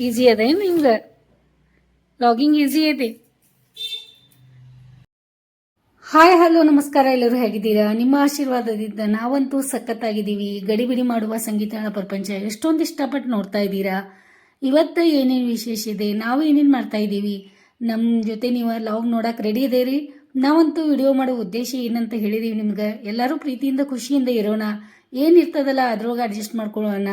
Easy ಅದ ಏನು ನಿಮ್ಗೆ. ಲಾಗಿಂಗ್ ಈಸಿ ಐತಿ. ಹಾಯ್ ಹಲೋ ನಮಸ್ಕಾರ ಎಲ್ಲರೂ ಹೇಗಿದ್ದೀರಾ? ನಿಮ್ಮ ಆಶೀರ್ವಾದದಿಂದ ನಾವಂತೂ ಸಖತ್ತಾಗಿದ್ದೀವಿ. ಗಡಿಬಿಡಿ ಮಾಡುವ ಸಂಗೀತಗಳ ಪ್ರಪಂಚ ಎಷ್ಟೊಂದು ಇಷ್ಟಪಟ್ಟು ನೋಡ್ತಾ ಇದ್ದೀರಾ? ಇವತ್ತು ಏನೇನು ವಿಶೇಷ ಇದೆ? ನಾವು ಏನೇನು ಮಾಡ್ತಾ ಇದ್ದೀವಿ? ನಮ್ಮ ಜೊತೆ ನೀವು ಲಾಗ್ ನೋಡಕ್ಕೆ ರೆಡಿ ಇದೇರಿ ನಾವಂತೂ ವಿಡಿಯೋ ಮಾಡೋ ಉದ್ದೇಶ ಏನಂತ ಹೇಳಿದೀವಿ ನಿಮ್ಗೆ. ಎಲ್ಲರೂ ಪ್ರೀತಿಯಿಂದ, ಖುಷಿಯಿಂದ ಇರೋಣ. ಏನಿರ್ತದಲ್ಲ ಅದ್ರೊಳಗೆ ಅಡ್ಜಸ್ಟ್ ಮಾಡ್ಕೊಳ್ಳೋಣ.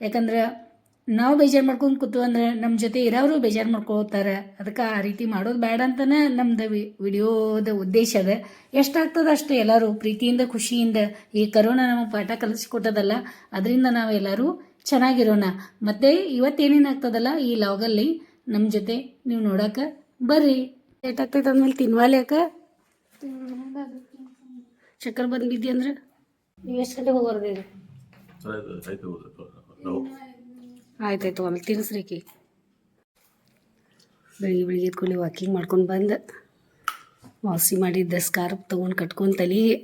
ಯಾಕಂದ್ರೆ ನಾವು ಬೇಜಾರು ಮಾಡ್ಕೊಂಡು ಕೂತು ಅಂದ್ರೆ ನಮ್ಮ ಜೊತೆ ಇರೋರು ಬೇಜಾರು ಮಾಡ್ಕೋತಾರೆ ಅದಕ್ಕೆ ಆ ರೀತಿ ಮಾಡೋದು ಬೇಡ ಅಂತಾನೆ ನಮ್ದು ವಿ ವಿಡಿಯೋದ ಉದ್ದೇಶ ಅದ. ಎಷ್ಟಾಗ್ತದೆ ಅಷ್ಟು ಎಲ್ಲರೂ ಪ್ರೀತಿಯಿಂದ ಖುಷಿಯಿಂದ ಈ ಕರೋನಾ ನಮಗೆ ಪಾಠ ಕಲಿಸ್ಕೊಟ್ಟದಲ್ಲ ಅದರಿಂದ ನಾವೆಲ್ಲರೂ ಚೆನ್ನಾಗಿರೋಣ. ಮತ್ತು ಇವತ್ತೇನೇನಾಗ್ತದಲ್ಲ ಈ ಲಾಗಲ್ಲಿ ನಮ್ಮ ಜೊತೆ ನೀವು ನೋಡಕ್ಕೆ ಬರ್ರಿ. ಲೇಟ್ ಆಗ್ತೈತೆ ಅಂದ್ಮೇಲೆ ತಿನ್ವಾಲೆ ಯಾಕೆ ಚಕ್ಕರ್ ಬಂದು ಬಿದ್ದಿ ಅಂದ್ರೆ? ನೀವು ಎಷ್ಟು ಗಂಟೆಗೆ ಹೋಗೋರ್ದಿರಿ ಆಯ್ತಾಯ್ತು ಆಮೇಲೆ ತಿನ್ಸ್ರಿಕಿ ಬೆಳಿಗ್ಗೆ ಬೆಳಿಗ್ಗೆ ಕೂಲಿ ವಾಕಿಂಗ್ ಮಾಡ್ಕೊಂಡು ಬಂದು. ವಾಸಿ ಮಾಡಿದ್ದ ಸ್ಕಾರ್ಪ್ ತೊಗೊಂಡು ಕಟ್ಕೊಂಡು ತಲೆಗೆ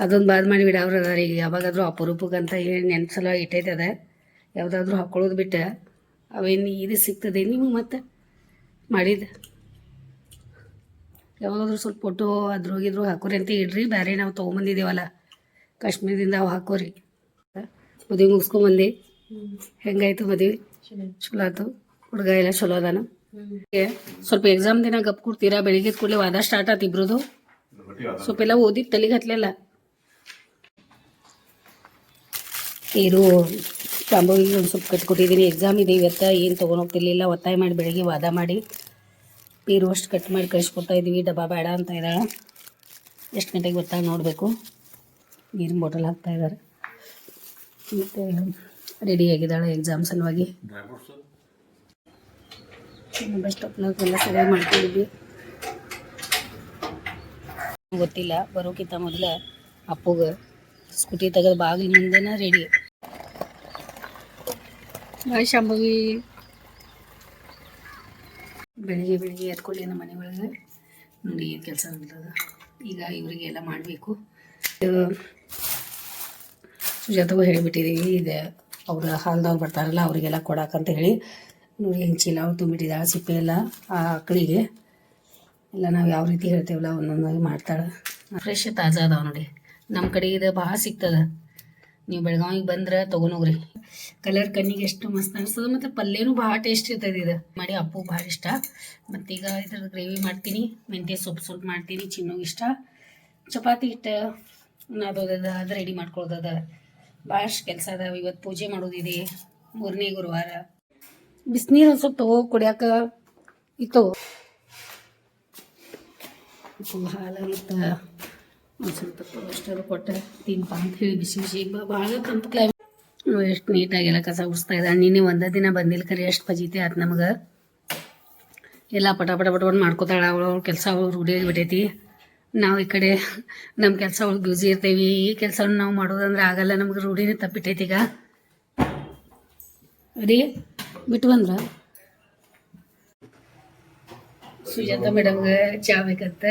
ಅದೊಂದು ಬಾದ್ ಮಾಡಿ ಬಿಡವ್ರು ಅದಾರ ಈಗ, ಯಾವಾಗಾದ್ರೂ ಅಪರೂಪಕ್ಕಂತ ಹೇಳಿ ನೆನ್ಸಲ ಅದ ಯಾವುದಾದ್ರೂ ಹಾಕೊಳ್ಳೋದು ಬಿಟ್ಟು. ಅವೇನು ಇದು ಸಿಗ್ತದೆ ನಿಮಗೆ ಮತ್ತೆ? ಮಾಡಿದ್ದು. ಯಾವಾಗಾದ್ರೂ ಸ್ವಲ್ಪ ಫೋಟೋ ಅದ್ರೋಗಿದ್ರು ಹಾಕೋರಿ ಅಂತ ಇಡ್ರಿ ಬೇರೆ ನಾವು ತೊಗೊಂಬಂದಿದ್ದೇವಲ್ಲ ಕಾಶ್ಮೀರದಿಂದ ಅವು ಹಾಕೋರಿ. ಮದುವೆ ಮುಗಿಸ್ಕೊಂಬಂದು. ಹೆಂಗಾಯ್ತು ಮದುವೆ? ಚಲೋ ಆಯ್ತು. ಹುಡುಗ ಎಲ್ಲ ಚಲೋ ಅದಾನ? ಸ್ವಲ್ಪ ಎಕ್ಸಾಮ್ ದಿನ ಗಪ್ ಕೊಡ್ತೀರಾ? ಬೆಳಿಗ್ಗೆ ಕೂಡಲೇ ವಾದ ಸ್ಟಾರ್ಟ್ ಆತು ಇಬ್ರದು. ಸ್ವಲ್ಪ ಎಲ್ಲ ಓದಿ ತಲೆಗೆ ಹತ್ಲಿಲ್ಲ. ಇರು ಶಾಂಭವಿಗೆ ಒಂದು ಸ್ವಲ್ಪ ಕಟ್ಕೊಟ್ಟಿದ್ದೀನಿ ಎಕ್ಸಾಮ್ ಇದೆ ಇವತ್ತ, ಏನು ತೊಗೊಂಡೋಗ್ತಿರ್ಲಿಲ್ಲ ಒತ್ತಾಯ ಮಾಡಿ ಬೆಳಿಗ್ಗೆ ವಾದ ಮಾಡಿ. ಪೀರು ಅಷ್ಟು ಕಟ್ ಮಾಡಿ ಕಳಿಸ್ಕೊಡ್ತಾ ಇದ್ದೀವಿ ಡಬ್ಬ ಬೇಡ ಅಂತ ಇದ್ದಾಳೆ ಎಷ್ಟು ಗಂಟೆಗೆ ಗೊತ್ತಾ ನೋಡಬೇಕು. ನೀರಿನ ಬಾಟಲ್ ಹಾಕ್ತಾ ಇದ್ದಾರೆ ಮತ್ತು ರೆಡಿ ಆಗಿದ್ದಾಳೆ ಎಕ್ಸಾಮ್ ಸಲುವಾಗಿ. ಎಲ್ಲ ಸರಿಯಾಗಿ ಮಾಡ್ಕೊಂಡಿದ್ವಿ. ಗೊತ್ತಿಲ್ಲ ಬರೋಕ್ಕಿಂತ ಮೊದಲ ಅಪ್ಪಗೆ ಸ್ಕೂಟಿ ತೆಗೆದು ಬಾಗಿಲು ಮುಂದೆನ ರೆಡಿ ಬಾಯ್ ಶಾಂಭವಿ. ಬೆಳಿಗ್ಗೆ ಬೆಳಿಗ್ಗೆ ಎತ್ಕೊಳ್ಳಿ ನಮ್ಮ ಮನೆ ಒಳಗೆ ನೋಡಿ ಏನು ಕೆಲಸ ಇರ್ತದ ಈಗ ಇವರಿಗೆ ಎಲ್ಲ ಮಾಡಬೇಕು. ಸುಜಾತಗೂ ಹೇಳಿಬಿಟ್ಟಿದ್ದೀವಿ ಇದೆ ಅವ್ರ ಹಾಲ್ದವ್ರು ಬರ್ತಾರಲ್ಲ, ಅವರಿಗೆಲ್ಲ ಕೊಡಾಕಂತ ಹೇಳಿ ನೋಡಿ ಹೆಂಗೆ ಚೀಲ ತುಂಬಿಟ್ಟಿದ್ದಾಳೆ ಸಿಪ್ಪೆ ಎಲ್ಲ ಆ ಆಕಳಿಗೆ ಎಲ್ಲ ನಾವು ಯಾವ ರೀತಿ ಹೇಳ್ತೇವಲ್ಲ ಒಂದೊಂದಾಗಿ ಮಾಡ್ತಾಳೆ. ಫ್ರೆಶ್ ತಾಜಾ ಅದಾವೆ ನೋಡಿ. ನಮ್ಮ ಕಡೆ ಇದು ಭಾಳ ಸಿಗ್ತದೆ. ನೀವು ಬೆಳಗಾವಿಗೆ ಬಂದ್ರೆ ತೊಗೊಂಡೋಗ್ರಿ. ಕಲರ್ ಕಣ್ಣಿಗೆ ಎಷ್ಟು ಮಸ್ತ್ ಅನಿಸ್ತದೆ, ಮತ್ತು ಪಲ್ಯನೂ ಭಾಳ ಟೇಸ್ಟ್ ಇರ್ತದೆ ಇದು. ಮಾಡಿ ಅಪ್ಪು ಭಾಳ ಇಷ್ಟ. ಮತ್ತೀಗ ಇದ್ರ ಗ್ರೇವಿ ಮಾಡ್ತೀನಿ, ಮೆಂತ್ಯ ಸೊಪ್ಪು ಸೊಪ್ಪು ಮಾಡ್ತೀನಿ, ಚಿನ್ನೋಗಿ ಇಷ್ಟ. ಚಪಾತಿ ಹಿಟ್ಟು ನಾದೋದದ ಅದು ರೆಡಿ ಮಾಡ್ಕೊಳ್ಳೋದದ ಭಾಳಷ್ಟು ಕೆಲಸ ಅದಾವ. ಇವತ್ತು ಪೂಜೆ ಮಾಡೋದಿದೆ. ಮೂರನೇ ಗುರುವಾರ. ಬಿಸಿನೀರು ಒಂದು ಸ್ವಲ್ಪ ತಗೋ, ಕುಡಿಯಾಕ ಇತ್ತು. ಹಾಲು ಮತ್ತು ಒಂದು ಸ್ವಲ್ಪ ಅಷ್ಟೆಲ್ಲ ಕೊಟ್ಟೆ. ತಿನ್ಪ ಅಂತ ಹೇಳಿ ಬಿಸಿ ಬಿಸಿ. ಭಾಳ ತಂಪು ಕ್ಲೈಮೇಟ್ ಎಷ್ಟು ನೀಟಾಗೆಲ್ಲ ಕಸ ಉಡಿಸ್ತಾ ಇದ್ದಾಳೆ ನಿನ್ನೆ ಒಂದೇ ದಿನ ಬಂದಿಲ್ಲ ಕರೆ, ಎಷ್ಟು ಫಜೀತಿ ಆಯ್ತು ನಮ್ಗೆ. ಎಲ್ಲ ಪಟ ಪಟ ಪಟ ಮಾಡ್ಕೋತಾಳೆ. ಅವಳು ಅವ್ಳ ಕೆಲಸ ಅವ್ಳು ರೂಢಿ ಆಗಿಬಿಟ್ಟೈತಿ. ನಾವು ಈ ಕಡೆ ನಮ್ಮ ಕೆಲಸ ಒಳಗೆ ಬ್ಯೂಸಿ ಇರ್ತೀವಿ. ಈ ಕೆಲಸವನ್ನು ನಾವು ಮಾಡೋದಂದ್ರೆ ಆಗಲ್ಲ. ನಮ್ಗೆ ರೂಢಿನೇ ತಪ್ಪಿಟ್ಟೈತಿ ಈಗ. ರೀ ಬಿಟ್ಟು ಬಂದ್ರ? ಸುಜಾತ ಮೇಡಮ್ಗೆ ಚಾ ಬೇಕಂತ.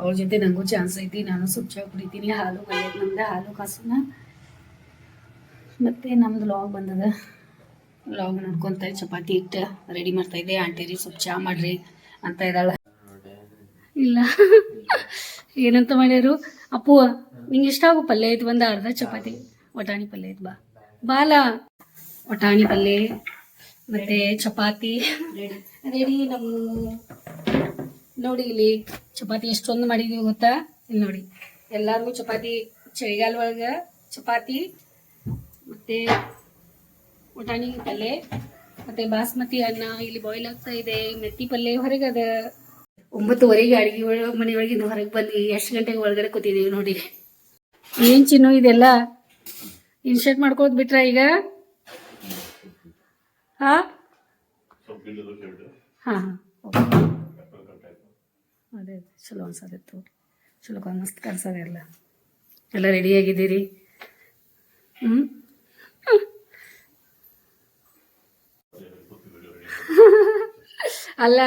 ಅವ್ರ ಜೊತೆ ನಂಗೂ ಚಾನ್ಸ್ ಐತಿ. ನಾನು ಸ್ವಲ್ಪ ಚಾ ಕುಡಿತೀನಿ. ಹಾಲು ಬಂದೈತೆ ನಮ್ದು ಹಾಲು ಕಾಸನ್ನ ಮತ್ತೆ ನಮ್ದು ಲಾಗ್ ಬಂದದ. ಲಾಗ್ ನೋಡ್ಕೊಂತ ಚಪಾತಿ ಇಟ್ಟು ರೆಡಿ ಮಾಡ್ತಾ ಇದ್ದೆ. ಆಂಟಿ ರೀ, ಸ್ವಲ್ಪ ಚಾ ಮಾಡ್ರಿ ಅಂತ ಇದ್ದಾಳ. ಇಲ್ಲ. ಏನಂತ ಮಾಡ್ಯಾರು? ಅಪ್ಪು, ನಿಂಗೆ ಇಷ್ಟ ಆಗೋ ಪಲ್ಯ ಐತಿ, ಒಂದು ಅರ್ಧ ಚಪಾತಿ. ವಟಾಣಿ ಪಲ್ಯ ಐತಿ ಬಾ. ಬಾಲ. ವಟಾಣಿ ಪಲ್ಯ, ಮತ್ತೆ ಚಪಾತಿ. ರೆಡಿ ನಮ್ಮ ನೋಡಿ ಇಲ್ಲಿ ಚಪಾತಿ ಎಷ್ಟೊಂದು ಮಾಡಿದೀವಿ ಗೊತ್ತಾ? ಇಲ್ಲಿ ನೋಡಿ. ಎಲ್ಲಾರ್ಗು ಚಪಾತಿ, ಚಳಿಗಾಲ ಒಳಗೆ ಚಪಾತಿ, ಮತ್ತೆ ವಟಾಣಿ ಪಲ್ಯ, ಮತ್ತೆ ಬಾಸ್ಮತಿ ಅನ್ನ ಇಲ್ಲಿ ಬಾಯ್ಲ್ ಆಗ್ತಾ ಇದೆ. ಮೆತ್ತಿ ಪಲ್ಯ ಹೊರಗದ. ಒಂಬತ್ತುವರೆಗೆ ಅಡಿಗೆ ಒಳಗೆ ಮನೆಯೊಳಗಿಂದ ಹೊರಗೆ ಬಂದ್ವಿ ಎಷ್ಟು ಗಂಟೆಗೆ ಒಳಗಡೆ ಕೂತಿದ್ದೀವಿ ನೋಡಿ. ಏನ್ ಚಿನ್ನು ಇದೆಲ್ಲ? ಇನ್ಶರ್ಟ್ ಮಾಡ್ಕೋದ್ ಬಿಟ್ರ ಈಗ? ಹಾ? ಹಾ ಹಾ. ಅದೇ ಚಲೋ ಅನ್ಸದಿತ್ತು. ಚಲೋ ಮಸ್ತ್ ಕಾಣಿಸೋದೆ ಎಲ್ಲ. ಎಲ್ಲ ರೆಡಿ ಆಗಿದ್ದೀರಿ? ಹ್ಞೂ ಅಲ್ಲ,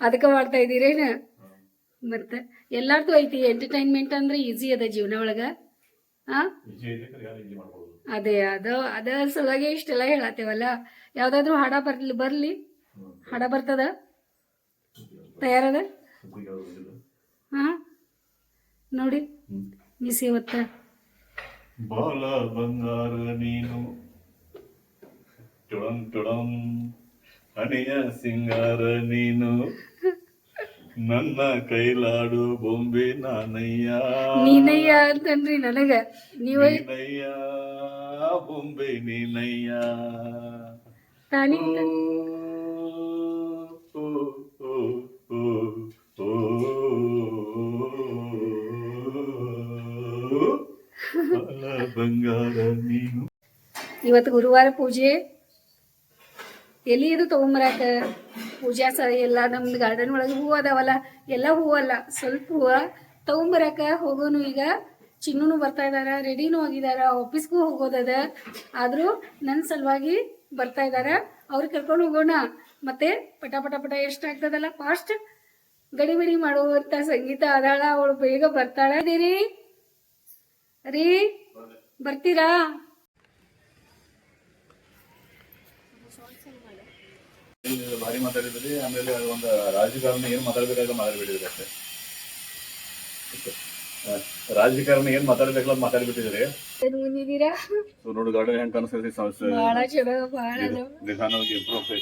ಅದಕ್ಕೆ ಮಾಡ್ತಾ ಇದ್ದೀರೇನ ಮತ್ತೆ ಎಲ್ಲಾರ್ದು ಐತಿ ಎಂಟರ್ಟೈನ್ಮೆಂಟ್ ಅಂದ್ರೆ ಈಸಿ ಅದ ಜೀವನ ಒಳಗ. ಆ? ಅದೇ, ಅದ ಅದ ಸಲುವಾಗಿ ಇಷ್ಟೆಲ್ಲ ಹೇಳತ್ತೇವಲ್ಲ. ಯಾವ್ದಾದ್ರು ಹಾಡ ಬರ್ಲಿ ಬರ್ಲಿ? ಹಾಡ ಬರ್ತದ? ತಯಾರದ? ಹಾ? ನೋಡಿ, ಮಿಸ್ ಇವತ್ತ. ಬಾಲ ಬಂಗಾರ ನೀನು. ಟುಡಂ ಟುಡಂ. ಹಣೆಯ ಸಿಂಗಾರ ನೀನು ನನ್ನ ಕೈಲಾಡು ಬೊಂಬೆ ನಾನಯ್ಯ ನೀನಯ್ಯ ಅಂತನ್ರಿ ನನಗ ನೀವ ನೀನಯ್ಯ ಬೊಂಬೆ ನೀನಯ್ಯ ತಾನಿ ಓ, ಓ, ಓ, ಓ, ಓ. ಬಾಲ ಬಂಗಾರ ನೀನು ಇವತ್ತು ಗುರುವಾರ ಪೂಜೆ ಎಲ್ಲಿ ಇದು ತಗೊಂಬರಾಕ ಪೂಜಾ ಸ ಎಲ್ಲ ನಮ್ದು ಗಾರ್ಡನ್ ಒಳಗೆ ಹೂವು ಅದಾವಲ್ಲ, ಎಲ್ಲ ಹೂವಲ್ಲ ಸ್ವಲ್ಪ ಹೂವು ತಗೊಂಬರಾಕ ಹೋಗೋನು ಈಗ ಚಿನ್ನೂ ಬರ್ತಾ ಇದಾರ ರೆಡಿನೂ ಆಗಿದಾರ ಆಫೀಸ್ಗೂ ಹೋಗೋದದ, ಆದರೂ ನನ್ನ ಸಲುವಾಗಿ ಬರ್ತಾ ಇದಾರ, ಅವ್ರು ಕರ್ಕೊಂಡು ಹೋಗೋಣ. ಮತ್ತೆ ಪಟ ಪಟ ಪಟ ಎಷ್ಟಾಗ್ತದಲ್ಲ ಫಾಸ್ಟ್ ಗಡಿ ಬಿಡಿ ಮಾಡುವಂತ ಸಂಗೀತ ಅದಾಳ, ಅವಳು ಬೇಗ ಬರ್ತಾಳ. ರೀ, ಬರ್ತೀರಾ ಇದು ಭಾರಿ ಮಾತಾಡಿದ್ರಿ ಆಮೇಲೆ ಒಂದು ರಾಜಕಾರಣ ಏನ್ ಮಾತಾಡ್ಬೇಕಾಗ ಮಾತಾಡ್ಬಿಟ್ಟಿದ್ರಿ ಅಷ್ಟೇ. ರಾಜಕಾರಣ ಏನ್ ಮಾತಾಡ್ಬೇಕಲ್ಲ ಮಾತಾಡ್ಬಿಟ್ಟಿದ್ರಿ ನೋಡಿ ಗಾರ್ಡನ್ ಹೆಂಗ್ ಕನಸೈತಿ ಸಂಸ್ಥೆ ನಿಧಾನವಾಗಿ ಇಂಪ್ರೂವ್ ಆಗ್ತಾ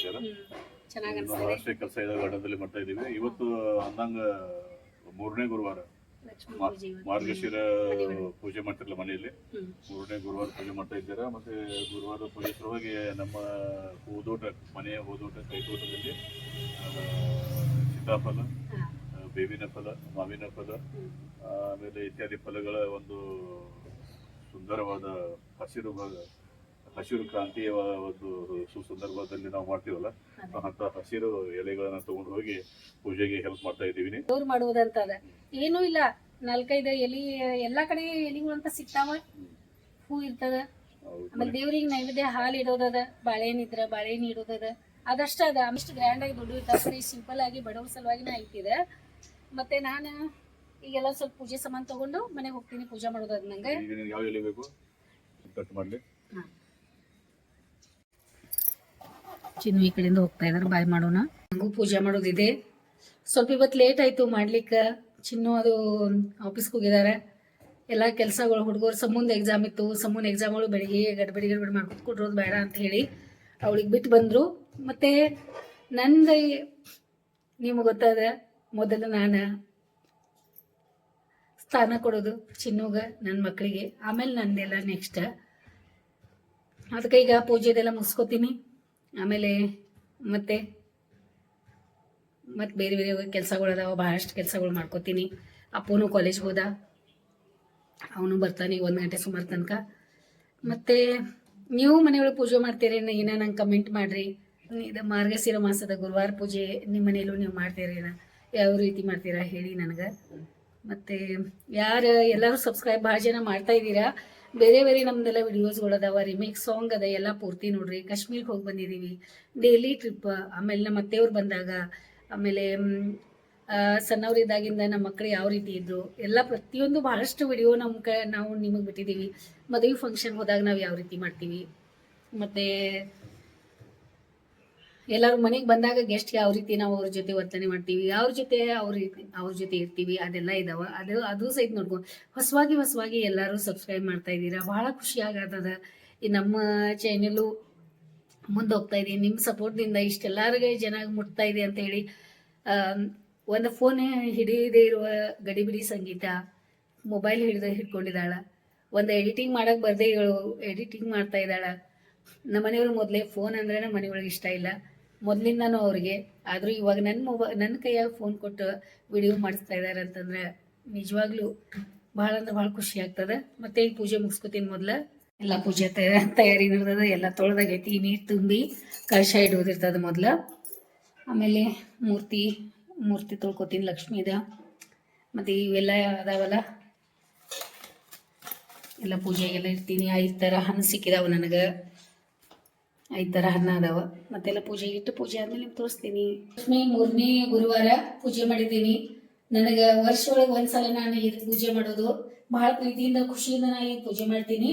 ಕೆಲಸ ಇದೆ ಗಾರ್ಡನ್ದಲ್ಲಿ ಮಾಡ್ತಾ ಇದೀವಿ ಇವತ್ತು ಅಂದಂಗ ಮೂರನೇ ಗುರುವಾರ. ಮಾರ್ಗಶಿರ ಪೂಜೆ ಮಾಡ್ತಿರಲ್ಲ ಮನೆಯಲ್ಲಿ. ಮೂರನೇ ಗುರುವಾರ ಪೂಜೆ ಮಾಡ್ತಾ ಇದ್ದೀರಾ? ಮತ್ತೆ ಗುರುವಾರ ಪೂಜೆ ಸಲುವಾಗಿ ನಮ್ಮ ಹೂದೋಟ ಮನೆಯ ಹೂದೋಟ ಕೈತೋಟದಲ್ಲಿ ಸೀತಾಫಲ ಬೇವಿನ ಫಲ ಮಾವಿನ ಫಲ ಆಮೇಲೆ ಇತ್ಯಾದಿ ಫಲಗಳ ಒಂದು ಸುಂದರವಾದ ಹಸಿರು ಭಾಗ ಹಸಿರು ಕ್ರಾಂತಿಯ ಒಂದು ಸುಸಂದರ್ಭದಲ್ಲಿ ನಾವು ಮಾಡ್ತೀವಲ್ಲ. ಅಂತ ಹಸಿರು ಎಲೆಗಳನ್ನ ತಗೊಂಡು ಹೋಗಿ ಪೂಜೆಗೆ ಹೆಲ್ಪ್ ಮಾಡ್ತಾ ಇದ್ದೀವಿ ದೇವ್ರು ಮಾಡುವುದಂತದ ಏನೂ ಇಲ್ಲ ನಾಲ್ಕೈದು ಎಲಿ ಎಲ್ಲಾ ಕಡೆ ಎಲಿಗಳು ಅಂತ ಸಿಗ್ತಾವ. ಹೂ ಇರ್ತದ. ಆಮೇಲೆ ದೇವ್ರಿಗೆ ನೈವೇದ್ಯ ಹಾಲು ಇಡೋದದ ಬಾಳೆಹಣ್ಣು ಇದ್ರ ಬಾಳೆಹಣ್ಣು ಇಡೋದದ ಅದಷ್ಟ ಅದ ಅಷ್ಟು ಗ್ರ್ಯಾಂಡ್ ಆಗಿ ದುಡ್ಡು ಇರ್ತಾವ. ಸಿಂಪಲ್ ಆಗಿ ಬಡವ್ರ ಸಲುವಾಗಿನ ಐತಿದೆ. ಮತ್ತೆ ನಾನು ಈಗೆಲ್ಲ ಸ್ವಲ್ಪ ಪೂಜೆ ಸಾಮಾನು ತಗೊಂಡು ಮನೆಗೆ ಹೋಗ್ತೀನಿ ಪೂಜೆ ಮಾಡೋದದ ನಂಗೆ. ಯಾವ ಎಲೆ ಬೇಕು? ಕಟ್ ಮಾಡ್ಲಿ. ಚಿನ್ನು ಈ ಕಡೆಯಿಂದ ಹೋಗ್ತಾ ಇದಾರೆ. ಬಾಯ್ ಮಾಡೋಣ. ನಂಗೂ ಪೂಜೆ ಮಾಡೋದಿದೆ. ಸ್ವಲ್ಪ ಇವತ್ತು ಲೇಟ್ ಆಯ್ತು ಮಾಡ್ಲಿಕ್ಕೆ. ಚಿನ್ನು ಅದು ಆಫೀಸ್ಗೆ ಹೋಗಿದ್ದಾರೆ ಎಲ್ಲ ಕೆಲಸಗಳು ಹುಡುಗರು ಸಮುಂದ ಎಕ್ಸಾಮ್ ಇತ್ತು. ಸಮುಂದ ಎಕ್ಸಾಮ್ಗಳು ಬೆಳಿಗ್ಗೆ ಗಡ್ಬಡಿ ಗಡ್ಬಡಿ ಮಾಡ್ಕೊಂಡು ಕೊಡ್ರೋದು ಬೇಡ ಅಂತ ಹೇಳಿ ಅವಳಿಗೆ ಬಿಟ್ಟು ಬಂದರು. ಮತ್ತು ನಂದು ನಿಮಗೆ ಗೊತ್ತಾದ, ಮೊದಲು ನಾನು ಸ್ಥಾನ ಕೊಡೋದು ಚಿನ್ನುಗ ನನ್ನ ಮಕ್ಕಳಿಗೆ ಆಮೇಲೆ ನಂದೆಲ್ಲ ನೆಕ್ಸ್ಟ್ ಅದಕ್ಕೆ ಈಗ ಪೂಜೆದೆಲ್ಲ ಮುಗಿಸ್ಕೊತೀನಿ. ಆಮೇಲೆ ಮತ್ತೆ ಮತ್ತೆ ಬೇರೆ ಬೇರೆ ಕೆಲಸಗಳು ಅದಾವ ಭಾಳಷ್ಟು ಕೆಲಸಗಳು ಮಾಡ್ಕೋತೀನಿ. ಅಪ್ಪನು ಕಾಲೇಜ್ ಹೋದ. ಅವನು ಬರ್ತಾನೆ ಒಂದು ಗಂಟೆ ಸುಮಾರು ತನಕ. ಮತ್ತು ನೀವು ಮನೆಯೊಳಗೆ ಪೂಜೆ ಮಾಡ್ತೀರಿ ಏನೋ? ನಂಗೆ ಕಮೆಂಟ್ ಮಾಡಿರಿ? ಇದು ಮಾರ್ಗಶಿರ ಮಾಸದ ಗುರುವಾರ ಪೂಜೆ ನಿಮ್ಮ ಮನೆಯಲ್ಲೂ ನೀವು ಮಾಡ್ತೀರೇನ ಯಾವ ರೀತಿ ಮಾಡ್ತೀರಾ ಹೇಳಿ ನನಗೆ. ಮತ್ತು ಯಾರು ಎಲ್ಲರೂ ಸಬ್ಸ್ಕ್ರೈಬ್ ಭಾಳ ಜನ ಮಾಡ್ತಾ ಇದ್ದೀರಾ. ಬೇರೆ ಬೇರೆ ನಮ್ದೆಲ್ಲ ವಿಡಿಯೋಸ್ಗಳು ಅದಾವ ರಿಮೇಕ್ ಸಾಂಗ್ ಅದ, ಎಲ್ಲ ಪೂರ್ತಿ ನೋಡ್ರಿ. ಕಾಶ್ಮೀರ್ಗೆ ಹೋಗಿ ಬಂದಿದ್ದೀವಿ ಡೈಲಿ ಟ್ರಿಪ್ ಆಮೇಲೆ ನಮ್ಮ ಅತ್ತೆಯವ್ರು ಬಂದಾಗ, ಆಮೇಲೆ ಸಣ್ಣವರಿದ್ದಾಗಿಂದ ನಮ್ಮ ಮಕ್ಕಳು ಯಾವ ರೀತಿ ಇದ್ರು, ಎಲ್ಲ ಪ್ರತಿಯೊಂದು ಬಹಳಷ್ಟು ವಿಡಿಯೋ ನಮ್ಮ ಕ, ನಾವು ನಿಮಗೆ ಬಿಟ್ಟಿದ್ದೀವಿ ಮದುವೆ ಫಂಕ್ಷನ್ ಹೋದಾಗ ನಾವು ಯಾವ ರೀತಿ ಮಾಡ್ತೀವಿ. ಮತ್ತು ಎಲ್ಲರೂ ಮನೆಗೆ ಬಂದಾಗ ಗೆಸ್ಟ್ ಯಾವ ರೀತಿ ನಾವು ಅವ್ರ ಜೊತೆ ವರ್ತನೆ ಮಾಡ್ತೀವಿ, ಅವ್ರ ಜೊತೆ ಅವ್ರ ಅವ್ರ ಜೊತೆ ಇರ್ತೀವಿ, ಅದೆಲ್ಲ ಇದಾವ. ಅದು ಅದು ಸಹಿತ ನೋಡ್ಕೊಂಡು ಹೊಸವಾಗಿ ಹೊಸವಾಗಿ ಎಲ್ಲರೂ ಸಬ್ಸ್ಕ್ರೈಬ್ ಮಾಡ್ತಾ ಇದ್ದೀರಾ. ಬಹಳ ಖುಷಿ ಆಗತ್ತದ. ಈ ನಮ್ಮ ಚಾನೆಲ್ಲು ಮುಂದೆ ಹೋಗ್ತಾ ಇದೆ ನಿಮ್ಮ ಸಪೋರ್ಟ್ದಿಂದ ಇಷ್ಟೆಲ್ಲರಿಗೆ ಜನ ಮುಟ್ತಾ ಇದೆ ಅಂತ ಹೇಳಿ ಒಂದು ಫೋನ್ ಹಿಡಿಯದೇ ಇರುವ ಗಡಿಬಿಡಿ ಸಂಗೀತ ಮೊಬೈಲ್ ಹಿಡಿದು ಹಿಡ್ಕೊಂಡಿದ್ದಾಳ. ಒಂದು ಎಡಿಟಿಂಗ್ ಮಾಡೋಕೆ ಬರ್ದೇ ಹೇಳು ಎಡಿಟಿಂಗ್ ಮಾಡ್ತಾ ಇದ್ದಾಳ. ನಮ್ಮ ಮನೆಯವರು ಮೊದಲೇ ಫೋನ್ ಅಂದ್ರೆ ನಮ್ಮ ಮನೆಯೊಳಗೆ ಇಷ್ಟ ಇಲ್ಲ. ಮೊದಲಿಂದನೂ ಅವ್ರಿಗೆ. ಆದರೂ ಇವಾಗ ನನ್ನ ಮೊಬೈಲ್ ನನ್ನ ಕೈಯಾಗ ಫೋನ್ ಕೊಟ್ಟು ವಿಡಿಯೋ ಮಾಡಿಸ್ತಾ ಇದ್ದಾರೆ ಅಂತಂದ್ರೆ ನಿಜವಾಗ್ಲೂ ಭಾಳ ಅಂದ್ರೆ ಭಾಳ ಖುಷಿ ಆಗ್ತದೆ. ಮತ್ತೆ ಈ ಪೂಜೆ ಮುಗಿಸ್ಕೊತೀನಿ ಮೊದಲ. ಎಲ್ಲ ಪೂಜೆ ತಯ- ತಯಾರಿ ನಡ್ದದ, ಎಲ್ಲ ತೊಳೆದಾಗೈತಿ ನೀರು ತುಂಬಿ ಕಳಶ ಇಡೋದಿರ್ತದೆ ಮೊದಲ. ಆಮೇಲೆ ಮೂರ್ತಿ ಮೂರ್ತಿ ತೊಳ್ಕೊತೀನಿ ಲಕ್ಷ್ಮೀದ ಮತ್ತು ಇವೆಲ್ಲ ಅದಾವಲ್ಲ. ಎಲ್ಲ ಪೂಜೆಗೆಲ್ಲ ಇರ್ತೀನಿ, ಐದು ಥರ ಹಣ್ಣು ಸಿಕ್ಕಿದಾವ ನನಗೆ. ಐದು ಥರ ಹಣ್ಣ ಅದಾವ ಮತ್ತೆಲ್ಲ ಪೂಜೆ ಇಟ್ಟು ಪೂಜೆ ಆದ್ಮೇಲೆ ನಿಮ್ಗೆ ತೋರಿಸ್ತೀನಿ. ಲಕ್ಷ್ಮಿ, ಮೂರನೇ ಗುರುವಾರ ಪೂಜೆ ಮಾಡಿದ್ದೀನಿ. ನನಗೆ ವರ್ಷ ಒಳಗೆ ಒಂದ್ಸಲ ನಾನು ಇದು ಪೂಜೆ ಮಾಡೋದು. ಬಹಳ ಪ್ರೀತಿಯಿಂದ, ಖುಷಿಯಿಂದ ನಾನು ಈ ಪೂಜೆ ಮಾಡ್ತೀನಿ.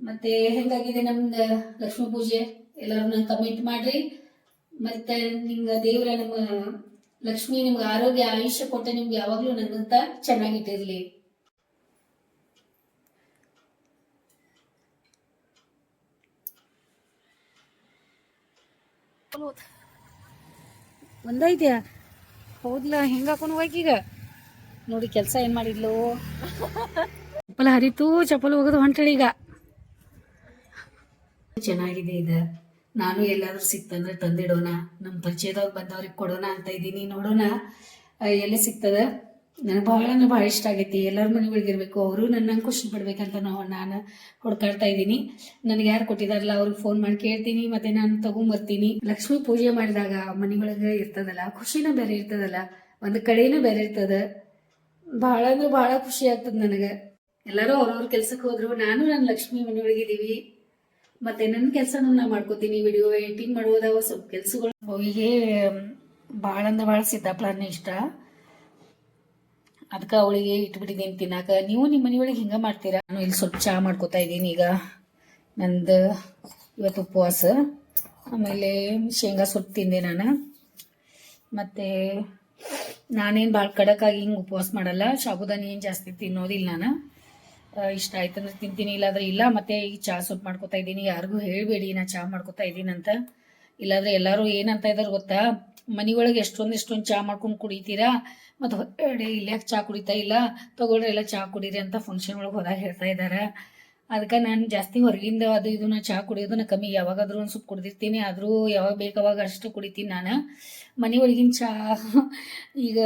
ಮತ್ತೆ ಹೆಂಗಾಗಿದೆ ನಮ್ದು ಲಕ್ಷ್ಮಿ ಪೂಜೆ? ಎಲ್ಲರೂ ಕಮೆಂಟ್ ಮಾಡ್ರಿ. ಮತ್ತೆ ನಿಮ್ಗೆ ದೇವರ ನಮ್ಮ ಲಕ್ಷ್ಮಿ ನಿಮ್ಗೆ ಆರೋಗ್ಯ, ಆಯುಷ್ಯ ಕೊಟ್ಟೆ ನಿಮ್ಗೆ ಯಾವಾಗ್ಲೂ ನನ್ನಂತ ಚೆನ್ನಾಗಿಟ್ಟಿರ್ಲಿ. ಒಂದೈತ್ಯಾ ಹೌದ್ಲ ಹೆಂಗ ಹಾಕೊಂಡು ಹೋಗೀಗ ನೋಡಿ ಕೆಲಸ ಏನ್ ಮಾಡಿದ್ಲು? ಚಪ್ಪಲ ಹರಿತು ಚಪ್ಪಲ್ ಹೋಗೋದು ಹೊಂಟಳಿ ಈಗ. ಚೆನ್ನಾಗಿದೆ ಇದ. ನಾನು ಎಲ್ಲಾದ್ರೂ ಸಿಕ್ತಂದ್ರೆ ತಂದಿಡೋಣ. ನಮ್ಮ ಪರಿಚಯದವ್ರು ಬಂದವ್ರಿಗೆ ಕೊಡೋಣ ಅಂತ ಇದ್ದೀನಿ. ನೋಡೋಣ ಎಲ್ಲಿ ಸಿಗ್ತದ? ನನಗೆ ಭಾಳ ಅಂದ್ರೆ ಭಾಳ ಇಷ್ಟ ಆಗೈತಿ. ಎಲ್ಲರ ಮನೆಗಳಿಗೆ ಇರಬೇಕು ಅವರು ನನ್ನ ಖುಷಿ ಪಡ್ಬೇಕಂತ ನಾವು ನಾನು ಹುಡ್ಕಾಡ್ತಾ ಇದ್ದೀನಿ. ನನಗೆ ಯಾರು ಕೊಟ್ಟಿದಾರಲ್ಲ, ಅವ್ರಿಗೆ ಫೋನ್ ಮಾಡಿ ಕೇಳ್ತೀನಿ, ಮತ್ತೆ ನಾನು ತಗೊಂಬರ್ತೀನಿ. ಲಕ್ಷ್ಮಿ ಪೂಜೆ ಮಾಡಿದಾಗ ಮನೆಯೊಳಗೆ ಇರ್ತದಲ್ಲ, ಖುಷಿನ ಬೇರೆ ಇರ್ತದಲ್ಲ, ಒಂದು ಕಡೆನೂ ಬೇರೆ ಇರ್ತದ. ಭಾಳ ಅಂದ್ರೆ ಭಾಳ ಖುಷಿ ಆಗ್ತದ ನನಗೆ. ಎಲ್ಲರೂ ಅವ್ರವ್ರ ಕೆಲ್ಸಕ್ಕೆ ಹೋದ್ರು, ನಾನು ನನ್ನ ಲಕ್ಷ್ಮಿ ಮನೆಯೊಳಗೆ ಇದೀವಿ ಮತ್ತೆ ನನ್ನ ಕೆಲಸನೂ ನಾ ಮಾಡ್ಕೋತೀನಿ, ವಿಡಿಯೋ ಎಡಿಟಿಂಗ್ ಮಾಡುವುದಾಗ ಸ್ವಲ್ಪ ಕೆಲಸಗಳು. ಹೋಗಿ ಭಾಳ ಅಂದ್ರೆ ಭಾಳ ಸಿದ್ದಾಪಳನೇ ಇಷ್ಟ. ಅದಕ್ಕೆ ಅವಳಿಗೆ ಇಟ್ಬಿಟ್ಟಿದ್ದೀನಿ ತಿನ್ನಾಕ? ನೀವು ನಿಮ್ಮ ಮನೆಯೊಳಗೆ ಹಿಂಗೆ ಮಾಡ್ತೀರಾ? ನಾನು ಇಲ್ಲಿ ಸ್ವಲ್ಪ ಚಹಾ ಮಾಡ್ಕೋತಾ ಇದ್ದೀನಿ ಈಗ. ನಂದು ಇವತ್ತು ಉಪವಾಸ. ಆಮೇಲೆ ಶೇಂಗಾ ಸ್ವಲ್ಪ ತಿಂದೆ ನಾನು. ಮತ್ತು ನಾನೇನು ಭಾಳ ಕಡಕಾಗಿ ಹಿಂಗೆ ಉಪವಾಸ ಮಾಡಲ್ಲ. ಸಾಬುದಾನಿ ಏನು ಜಾಸ್ತಿ ತಿನ್ನೋದಿಲ್ಲ ನಾನು. ಇಷ್ಟ ಆಯ್ತಂದ್ರೆ ತಿಂತೀನಿ, ಇಲ್ಲಾಂದ್ರೆ ಇಲ್ಲ. ಮತ್ತೆ ಈಗ ಚಹಾ ಸ್ವಲ್ಪ ಮಾಡ್ಕೊತಾ ಇದ್ದೀನಿ. ಯಾರಿಗೂ ಹೇಳಬೇಡಿ, ನಾ ಚಹಾ ಮಾಡ್ಕೊತಾ ಇದ್ದೀನಿ ಅಂತ. ಇಲ್ಲಾಂದ್ರೆ ಎಲ್ಲರೂ ಏನಂತ ಇದಾರೆ ಗೊತ್ತಾ? ಮನೆಯೊಳಗೆ ಎಷ್ಟೊಂದು ಎಷ್ಟೊಂದು ಚಹಾ ಮಾಡ್ಕೊಂಡು ಕುಡಿತೀರಾ? ಮತ್ತು ಹೊರಗಡೆ ಇಲ್ಲಿ ಚಹಾ ಕುಡಿತಾ ಇಲ್ಲ? ತೊಗೊಳ್ರಿ, ಎಲ್ಲ ಚಹಾ ಕುಡೀರಿ ಅಂತ ಫಂಕ್ಷನ್ ಒಳಗೆ ಹೋದಾಗ ಹೇಳ್ತಾ ಇದ್ದಾರೆ ಅದಕ್ಕೆ ನಾನು ಜಾಸ್ತಿ ಹೊರಗಿಂದ ಅದು ಇದನ್ನ ಚಹಾ ಕುಡಿಯೋದನ್ನ ಕಮ್ಮಿ ಯಾವಾಗಾದ್ರೂ ಒಂದು ಸ್ವಲ್ಪ ಕುಡಿದಿರ್ತೀನಿ. ಆದರೂ ಯಾವಾಗ ಬೇಕು ಅವಾಗ ಅಷ್ಟು ಕುಡಿತೀನಿ ನಾನು. ಮನೆ ಒಳಗಿನ ಚಹಾ ಈಗ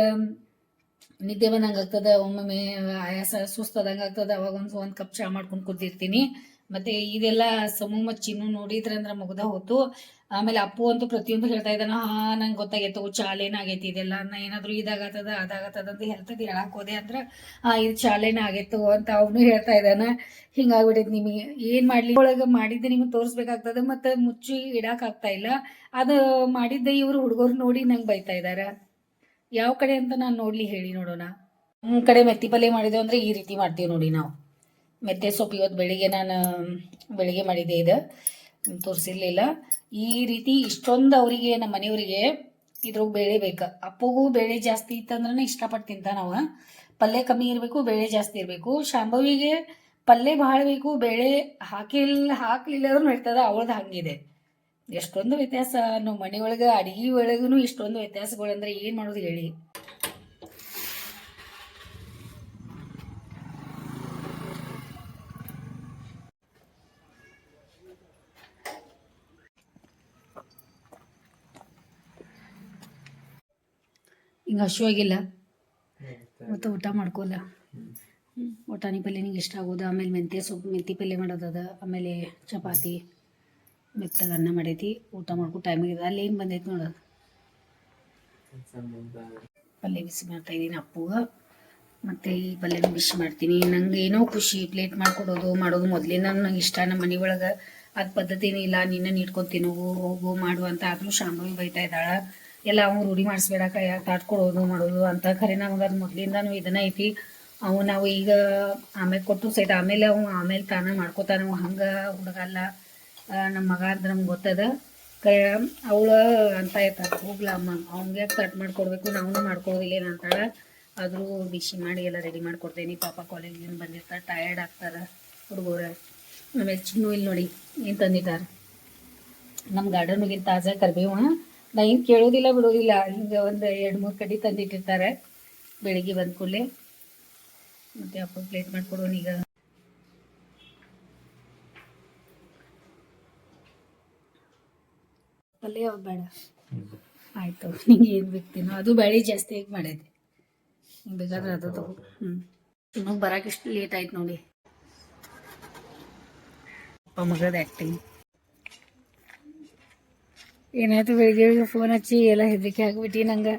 ನಿದ್ದೆ ಬಂದಂಗೆ ಆಗ್ತದೆ, ಒಮ್ಮೊಮ್ಮೆ ಆಯಾಸ ಸುಸ್ತಾದಂಗೆ ಆಗ್ತದೆ, ಅವಾಗ ಒಂದು ಒಂದು ಕಪ್ ಚಹಾ ಮಾಡ್ಕೊಂಡು ಕುದ್ದಿರ್ತೀನಿ ಮತ್ತೆ ಇದೆಲ್ಲ ಸಮೂಹ ಚಿನ್ನು ನೋಡಿದ್ರೆ ಅಂದ್ರೆ ಮುಗ್ದ ಹೋತು. ಆಮೇಲೆ ಅಪ್ಪು ಅಂತೂ ಪ್ರತಿಯೊಂದು ಹೇಳ್ತಾ ಇದ್ದಾನ, ಹಾ, ನಂಗೆ ಗೊತ್ತಾಗೈತೆ ಚಾಲೇನ ಆಗೈತಿ ಇದೆಲ್ಲ. ನಾ ಏನಾದರೂ ಇದಾಗತ್ತದ, ಅದಾಗತ್ತದ ಅಂತ ಹೇಳ್ತದೆ, ಹೇಳಕ್ ಹೋದೆ ಅಂದ್ರೆ, ಆ, ಇದು ಚಾಲೇನ ಆಗೈತು ಅಂತ ಅವನು ಹೇಳ್ತಾ ಇದ್ದಾನ. ಹಿಂಗಾಗ್ಬಿಟ್ಟೈತಿ ನಿಮಗೆ. ಏನು ಮಾಡ್ಲಿ? ಒಳಗೆ ಮಾಡಿದ್ದೆ ನಿಮ್ಗೆ ತೋರಿಸ್ಬೇಕಾಗ್ತದೆ, ಮತ್ತು ಮುಚ್ಚಿ ಇಡಕ್ ಆಗ್ತಾ ಇಲ್ಲ. ಅದು ಮಾಡಿದ್ದೆ ಇವರು ಹುಡುಗರು ನೋಡಿ ನಂಗೆ ಬೈತಾ ಇದ್ದಾರೆ ಯಾವ ಕಡೆ ಅಂತ ನಾನು ನೋಡ್ಲಿ ಹೇಳಿ ನೋಡೋಣ. ನಮ್ಮ ಕಡೆ ಮೆತ್ತಿ ಪಲ್ಯ ಮಾಡಿದೆವು ಅಂದ್ರೆ ಈ ರೀತಿ ಮಾಡ್ತೀವಿ ನೋಡಿ ನಾವು. ಮೆತ್ತೆ ಸೊಪ್ಪು ಇವತ್ತು ಬೆಳಿಗ್ಗೆ ನಾನು ಬೆಳಿಗ್ಗೆ ಮಾಡಿದ್ದೆ ಇದು. ತೋರಿಸಿರ್ಲಿಲ್ಲ. ಈ ರೀತಿ ಇಷ್ಟೊಂದು ಅವರಿಗೆ, ನಮ್ಮ ಮನೆಯವರಿಗೆ ಇದ್ರಾಗ ಬೇಳೆ ಬೇಕು. ಅಪ್ಪಗೂ ಬೇಳೆ ಜಾಸ್ತಿ ಇತ್ತಂದ್ರೆ ಇಷ್ಟಪಟ್ಟು ತಿಂತ ನಾವು ಪಲ್ಯ ಕಮ್ಮಿ ಇರಬೇಕು, ಬೇಳೆ ಜಾಸ್ತಿ ಇರಬೇಕು. ಶಾಂಭವಿಗೆ ಪಲ್ಯ ಭಾಳ ಬೇಕು, ಬೇಳೆ ಹಾಕಿಲ್ಲ ಹಾಕ್ಲಿಲ್ಲ ಅಂದ್ರೆ ಹೇಳ್ತದ ಅವಳದು ಹಂಗಿದೆ. ಎಷ್ಟೊಂದು ವ್ಯತ್ಯಾಸ. ನಾವು ಮನೆಯೊಳಗೆ ಅಡಿಗೆ ಒಳಗೂ ಇಷ್ಟೊಂದು ವ್ಯತ್ಯಾಸಗಳು ಅಂದ್ರೆ ಏನು ಮಾಡೋದು ಹೇಳಿ. ಹಿಂಗೆ ಆಗಿಲ್ಲ. ಮತ್ತು ಊಟ ಮಾಡ್ಕೊಲ್ಲ. ಒಟಾಣಿ ಪಲ್ಯ ನಿಂಗೆ ಇಷ್ಟ ಆಗೋದು ಆಮೇಲೆ ಮೆಂತ್ಯ ಸೊಪ್ಪು ಮೆಂತಿ ಪಲ್ಯ ಮಾಡೋದದ ಆಮೇಲೆ ಚಪಾತಿ ಮೆತ್ತಗ ಅನ್ನ ಮಾಡೈತಿ ಊಟ ಮಾಡ್ಕೊ ಟೈಮಿಗೆ ಅಲ್ಲಿ ಏನು ಬಂದೈತಿ ನೋಡೋದು ಪಲ್ಯ ಬಿಸಿ ಮಾಡ್ತಾ ಇದ್ದೀನಿ ಅಪ್ಪುಗ. ಮತ್ತು ಈ ಪಲ್ಯನ ಬಿಸಿ ಮಾಡ್ತೀನಿ. ನಂಗೆ ಏನೋ ಖುಷಿ ಪ್ಲೇಟ್ ಮಾಡ್ಕೊಡೋದು ಮಾಡೋದು ಮೊದಲಿಂದ ನಂಗೆ ಇಷ್ಟ. ನಮ್ಮ ಮನೆ ಒಳಗೆ ಅದು ಪದ್ಧತಿನೇ ಇಲ್ಲ. ನಿನ್ನ ಇಟ್ಕೊತೀನಿ ಹೋಗು ಮಾಡು ಅಂತ ಆದರೂ ಶಾಂಭವಿ ಬೈತಾ ಇದ್ದಾಳೆ. ಎಲ್ಲ ಅವ್ನು ರೂಢಿ ಮಾಡಿಸ್ಬೇಡ ಯಾಕೆ ತಾಟ್ಕೊಡೋದು ಮಾಡೋದು ಅಂತ ಖರೆ ನಮ್ಗೆ ಅದು ಮೊದಲಿಂದನೂ ಇದನ್ನ ಐತಿ. ಅವು ನಾವು ಈಗ ಆಮೇಲೆ ಕೊಟ್ಟು ಸಹಿತ ಆಮೇಲೆ ಅವು ಆಮೇಲೆ ತಾನ ಮಾಡ್ಕೋತಾನೆ ಅವ ಹಂಗೆ ಹುಡುಗ ಅಲ್ಲ. ನಮ್ಮ ಮಗ ಅಂದ್ರೆ ನಮ್ಗೆ ಗೊತ್ತದ. ಕೈ, ಅವಳು ಅಂತ ಐತ ಹೋಗ್ಲ ಅಮ್ಮ, ಅವ್ನಿಗೆ ಕಟ್ ಮಾಡ್ಕೊಡ್ಬೇಕು ನಾವು ಮಾಡ್ಕೊಡೋದಿಲ್ಲ ಅಂತಾಳೆ. ಆದರೂ ಬಿಸಿ ಮಾಡಿ ಎಲ್ಲ ರೆಡಿ ಮಾಡಿಕೊಡ್ತೇನೆ. ಪಾಪ ಕಾಲೇಜಿಂದ ಬಂದಿರ್ತಾರೆ ಟಯರ್ಡ್ ಆಗ್ತಾರೆ ಹುಡುಗರು. ಆಮೇಲೆ ಚಿನ್ನು ಇಲ್ಲಿ ನೋಡಿ, ಏನು ತಂದಿದ್ದಾರೆ. ನಮ್ಮ ಗಾರ್ಡನ್ ಹೋಗಿನ ತಾಜಾ ಕರಿಬೇವು ನಾ ಏನು ಕೇಳೋದಿಲ್ಲ, ಬಿಡೋದಿಲ್ಲ. ಹಿಂಗೆ ಒಂದು ಎರಡು, ಮೂರು ಕಡೆ ತಂದಿಟ್ಟಿರ್ತಾರೆ. ಬೆಳಿಗ್ಗೆ ಬಂದ ಕೂಡಲೇ. ಮತ್ತೆ ಅಪ್ಪ ಪ್ಲೇಟ್ ಮಾಡ್ಕೊಡೋನು ಈಗ. ಪಲ್ಯ ಬೇಡ. ಆಯಿತು, ನಿಂಗೆ ಏನು ಬೇಕ್ತೀನೋ. ಅದು ಬೇಳೆ ಜಾಸ್ತಿ ಹೇಗೆ ಮಾಡಿದೆ. ಬೇಕಾದ್ರೆ ಅದು ತಗೋ. ಹ್ಞೂ ಇನ್ನೂ ಬರಕ್ಕೆ ಇಷ್ಟು ಲೇಟ್ ಆಯ್ತು ನೋಡಿ. ಅಪ್ಪ ಮಗದ ಆ್ಯಕ್ಟಿಂಗ್ ಏನಾಯ್ತು ಬೆಳಿಗ್ಗೆ ಫೋನ್ ಹಚ್ಚಿ ಎಲ್ಲ ಹೆದರಿಕೆ ಆಗ್ಬಿಟ್ಟು ನಂಗೆ.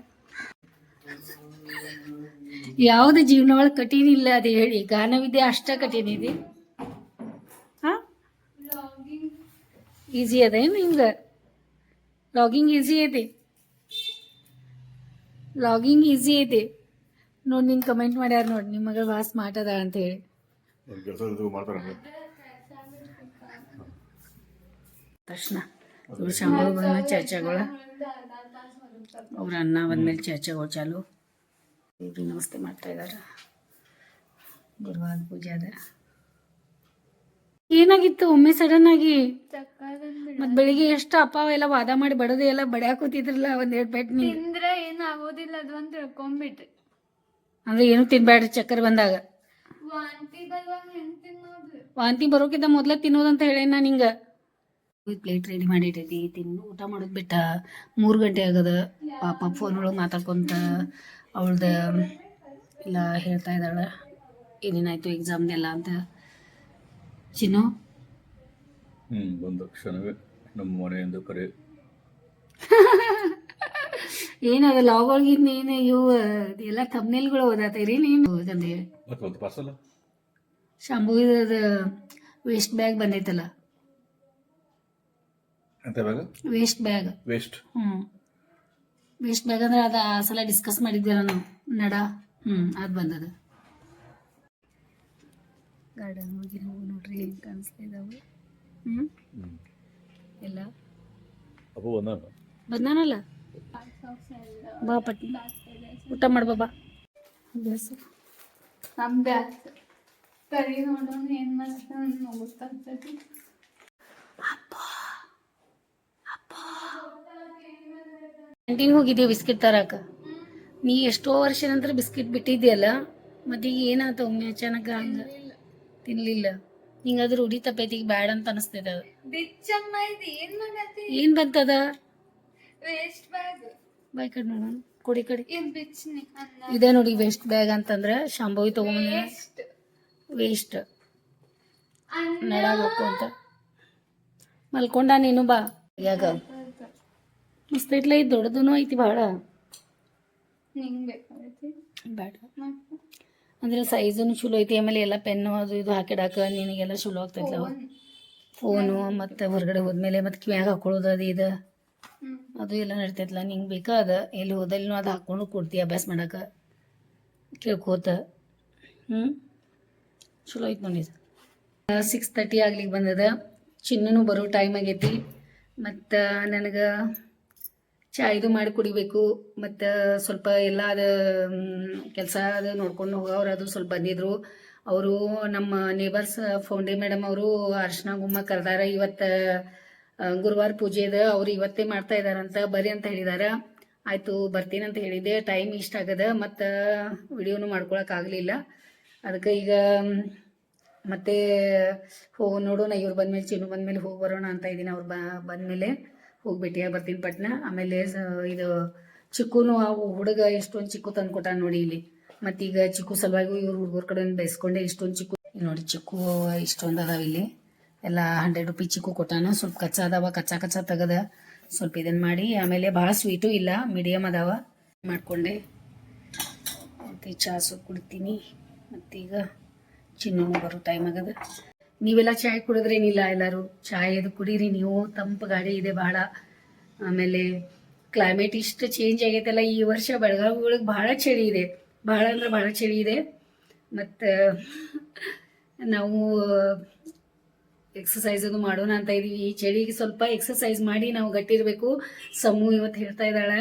ಯಾವುದು ಜೀವನ ಒಳಗೆ ಕಠಿಣ ಇಲ್ಲ ಅದು ಹೇಳಿ. ಗಾನವಿದ್ಯೆ ಅಷ್ಟ ಕಠಿಣ ಇದೆ. ಹಾಂ? ಈಸಿ ಅದೇನು ಹಿಂಗೆ ಲಾಗಿಂಗ್ ಈಸಿ ಐತಿ? ಲಾಗಿಂಗ್ ಈಸಿ ಐತಿ? ನೋಡಿ ನಿಂಗೆ ಕಮೆಂಟ್ ಮಾಡ್ಯಾರ ನೋಡಿ. ನಿಮ್ಮ ಮಗಳು ಭಾಳ ಸ್ಮಾರ್ಟ್ ಅದ ಅಂತ ಹೇಳಿ. ಕೆಲಸ ಮಾಡ್ತಾರೆ ತಕ್ಷಣ ಇವ್ರು ಸಂಬಳ ಬಂದ್ಮೇಲೆ ಚರ್ಚೆಗಳು ಅವ್ರ ಅನ್ನ ಬಂದ್ಮೇಲೆ ಚರ್ಚೆಗಳು ಚಾಲು. ಇವ್ರಿಗೆ ನಮಸ್ತೆ ಮಾಡ್ತಾ ಇದ್ದಾರೆ ಗುರುವಾರ ಪೂಜೆ ಅದ. ಏನಾಗಿತ್ತು? ಒಮ್ಮೆ ಸಡನ್ ಆಗಿ ಮತ್ ಬೆಳಿಗ್ಗೆ ಎಷ್ಟು ಅಪ್ಪ ಎಲ್ಲ ವಾದ ಮಾಡಿ ಬಡದು ಎಲ್ಲ ಬಡ್ಯಾಕ ಕೂತಿದ್ರಲ್ಲ ಒಂದ್ ಎರಡ್ ಪೆಟ್ ತಿಂದ್ರೆ ಏನ್ ಆಗೋದಿಲ್ಲ ಅದು ಅಂತ ತಿಳ್ಕೊಂಬಿಟ್ರಿ. ಅಂದ್ರೆ ಏನು ತಿನ್ಬೇಡ್ರಿ ಚಕ್ಕರ್ ಬಂದಾಗ? ವಾಂತಿ ಬರೋಕಿಂತ ಮೊದ್ಲ ತಿನ್ನೋದಂತ ಹೇಳೇನ ನಿಂಗ? ಪ್ಲೇಟ್ ರೆಡಿ ಮಾಡಿಟ್ಟೈತಿ ತಿನ್ನು ಊಟ ಮಾಡೋದ್ ಬಿಟ್ಟ. ಮೂರು ಗಂಟೆ ಆಗದ. ಪಾಪ ಫೋನ್ ಒಳಗೆ ಮಾತಾಡ್ಕೊಂತ ಅವಳ್ದ ಎಲ್ಲ ಹೇಳ್ತಾ ಇದ್ದಾಳೆ. ಏನೇನಾಯ್ತು ಎಕ್ಸಾಮ್ನೆಲ್ಲ ಅಂತ. ಚಿನ್ನು? ಹ್ಮ್ ಒಂದು ಕ್ಷಣವೇ ನಮ್ಮ ಮನೆಯಿಂದ ಕರೆ. ಏನದ ಲಾಗೊಳಗಿಂದ ಏನು ಇವು ಎಲ್ಲ ಥಂಬ್ನೇಲ್ಗಳು ಓದಾತೈರಿ ನೀನು ಓದಂದೆ ಇದು ವೇಸ್ಟ್ ಬ್ಯಾಗ್ ಬಂದೈತಲ್ಲ. ಅಂತ ಇವಾಗ ವೇಸ್ಟ್ ಬ್ಯಾಗ್ ವೇಸ್ಟ್ ಹ್ಞೂ ವೇಸ್ಟ್ ಬ್ಯಾಗ್ ಅಂದ್ರೆ ಅದ ಆ ಸಲ ಡಿಸ್ಕಸ್ ಮಾಡಿದ್ವಲ್ಲ ನಾವು. ನಡ. ಹ್ಮ್ ಅದು ಬಂದದ. ಗಾರ್ಡನ್ ಹೋಗಿ ನಾವು ನೋಡ್ರಿ ಹೆಂಗ್ ಕಾಣಿಸ್ತಾ ಹ್ಮ್. ಎಲ್ಲ. ಅಪ್ಪು ಬಂದಾನ? ಬಂದಾನಲ್ಲ? ಬಾ ಪಟ್ಟಿ. ಊಟ ಮಾಡ್ ಬಾ ಅಭ್ಯಾಸ. ನಮ್ ಬ್ಯಾಸ್ ಕರಿ ನೋಡೋಣ ಏನ್ ಮಾಡ್ತಾನ ನೋಡ್ತಂತದಿ ಕ್ಯಾಂಟೀನ್ ಹೋಗಿದ್ದೀವಿ ಬಿಸ್ಕಿಟ್ ತರಾಕ. ನೀ ಎಷ್ಟೋ ವರ್ಷ ನಂತರ ಬಿಸ್ಕಿಟ್ ಬಿಟ್ಟಿದ್ಯಲ್ಲ ಮತ್ತೆ ಈಗ ಏನಾತ? ಒಮ್ಮೆ ಅಚಾನಕ ಹಂಗ ತಿನ್ಲಿಲ್ಲ. ಹಿಂಗಾದ್ರೆ ರೂಢಿ ತಪ್ಪೈತಿ ಬ್ಯಾಡ ಅಂತ ಅನಿಸ್ತೈತೆ ಅದು. ಏನ್ ಬಂತದ? ವೇಸ್ಟ್ ಬ್ಯಾಗ್ ಬಾಯ್ ಕಡೆ ನೋಡೋಣ ಕೊಡಿ ಕಡೆ. ಇದ್ ನೋಡಿ ವೇಸ್ಟ್ ಬ್ಯಾಗ್ ಅಂತಂದ್ರೆ ಶಾಂಭವಿ ತಗೊಂಡ್ ವೇಸ್ಟ್ ನಡಾಗ ಅಂತ. ಮಲ್ಕೊಂಡ ನೀನು ಬಾ. ಯಾಗ ಮಸ್ತ್ ಐತ್ಲ ಇದು ದೊಡ್ಡದೂ ಐತಿ ಭಾಳ ನಿಂಗ್ ಬೇಕಾಗೈತಿ. ಬೇಡ. ಅಂದ್ರೆ ಸೈಜನು ಚಲೋ ಐತಿ ಆಮೇಲೆ ಎಲ್ಲ ಪೆನ್ನು ಅದು ಇದು ಹಾಕಿಡಾಕ ನಿನಗೆಲ್ಲ ಚಲೋ ಆಗ್ತೈತಿ ಫೋನ್ ಫೋನು ಮತ್ತೆ ಹೊರಗಡೆ ಹೋದ್ಮೇಲೆ ಮತ್ತೆ ಕಿವ್ಯಾಗ ಹಾಕೊಳ್ಳೋದು ಅದು ಇದು. ಅದು ಎಲ್ಲ ನಡಿತೈತಲ್ಲ ನಿಂಗೆ ಬೇಕಾ ಅದ ಎಲ್ಲಿ ಹೋದಲ್ಲಿನೂ ಅದು ಹಾಕೊಂಡು ಕೊಡ್ತಿ ಅಭ್ಯಾಸ ಮಾಡಕ್ಕೆ ಕೇಳ್ಕೋತ. ಹ್ಞೂ ಚಲೋ ಐತೆ ನೋಡಿ. ಸಿಕ್ಸ್ ತರ್ಟಿ ಆಗ್ಲಿಕ್ಕೆ ಬಂದದ. ಚಿನ್ನೂ ಬರೋ ಟೈಮ್ ಆಗೈತಿ. ಮತ್ತು ನನಗೆ ಚಾ ಇದು ಮಾಡಿ ಕುಡಿಬೇಕು. ಮತ್ತು ಸ್ವಲ್ಪ ಎಲ್ಲ ಅದು ಕೆಲಸ ಅದು ನೋಡ್ಕೊಂಡು ಹೋಗೋರು ಅದು ಸ್ವಲ್ಪ ಬಂದಿದ್ರು. ಅವರು ನಮ್ಮ ನೇಬರ್ಸ್ ಫೌಂಡೆ ಮೇಡಮ್ ಅವರು ಅರ್ಶನ ಗುಮ್ಮ ಕರೆದಾರ ಇವತ್ತು ಗುರುವಾರ ಪೂಜೆ ಇದೆ ಅವ್ರು ಇವತ್ತೇ ಮಾಡ್ತಾ ಇದಾರಂತ ಬರ್ರಿ ಅಂತ ಹೇಳಿದಾರ. ಆಯ್ತು, ಬರ್ತೀನಿ ಅಂತ ಹೇಳಿದ್ದೆ. ಟೈಮ್ ಇಷ್ಟ ಆಗದ. ಮತ್ತು ವಿಡಿಯೋನು ಮಾಡ್ಕೊಳಕ್ ಆಗಲಿಲ್ಲ. ಅದಕ್ಕೆ ಈಗ ಮತ್ತೆ ಹೋಗಿ ನೋಡೋಣ. ಇವ್ರು ಬಂದ್ಮೇಲೆ ಚಿನ್ನು ಬಂದ್ಮೇಲೆ ಹೋಗಿ ಬರೋಣ ಅಂತ ಇದ್ದೀನಿ. ಅವ್ರು ಬಂದ ಬಂದ್ಮೇಲೆ. ಹೋಗಿ ಬರ್ತೀನಿ ಪಟ್ನ. ಆಮೇಲೆ ಇದು ಚಿಕ್ಕುನು ಅವು ಹುಡುಗ ಎಷ್ಟೊಂದು ಚಿಕ್ಕು ತಂದ್ಕೊಟ್ಟ ನೋಡಿ ಇಲ್ಲಿ. ಮತ್ತೀಗ ಚಿಕ್ಕು ಸಲುವಾಗಿ ಇವ್ರು ಹುಡುಗರ ಕಡೆ ಬೈಸ್ಕೊಂಡೆ ಇಷ್ಟೊಂದು ಚಿಕ್ಕು. ನೋಡಿ ಚಿಕ್ಕು ಇಷ್ಟೊಂದು ಅದಾವ ಇಲ್ಲಿ. ಎಲ್ಲ ಹಂಡ್ರೆಡ್ ರುಪೀಸ್ ಚಿಕ್ಕು ಕೊಟ್ಟಾನ. ಸ್ವಲ್ಪ ಕಚ್ಚಾ ಅದಾವ, ಕಚ್ಚಾ ಕಚ್ಚಾ ತೆಗದ. ಸ್ವಲ್ಪ ಇದನ್ನ ಮಾಡಿ, ಆಮೇಲೆ ಭಾಳ ಸ್ವೀಟು ಇಲ್ಲ ಮೀಡಿಯಮ್ ಅದಾವ. ಮಾಡ್ಕೊಂಡೆ. ಮತ್ತು ಚಹಾ ಸ್ವಲ್ಪ ಕುಡಿತೀನಿ. ಮತ್ತೀಗ ಚಿನ್ನೂ ಬರೋ ಟೈಮ್ ಆಗದ. ನೀವೆಲ್ಲ ಚಾಯ್ ಕುಡಿದ್ರೇನಿಲ್ಲ ಎಲ್ಲರೂ ಚಾಯ್ ಅದು ಕುಡೀರಿ, ನೀವು ತಂಪು ಗಾಳಿ ಇದೆ ಭಾಳ ಆಮೇಲೆ ಕ್ಲೈಮೇಟ್ ಇಷ್ಟು ಚೇಂಜ್ ಆಗೈತಲ್ಲ, ಈ ವರ್ಷ ಬೆಳಗಾವಿ ಒಳಗೆ ಭಾಳ ಚಳಿ ಇದೆ. ಭಾಳ ಅಂದ್ರೆ ಭಾಳ ಚಳಿ ಇದೆ. ಮತ್ತು ನಾವು ಎಕ್ಸಸೈಸ್ ಮಾಡೋಣ ಅಂತ ಇದೀವಿ. ಈ ಚಳಿಗೆ ಸ್ವಲ್ಪ ಎಕ್ಸಸೈಸ್ ಮಾಡಿ ನಾವು ಗಟ್ಟಿರಬೇಕು. ಸಮು ಇವತ್ತು ಹೇಳ್ತಾ ಇದ್ದಾಳೆ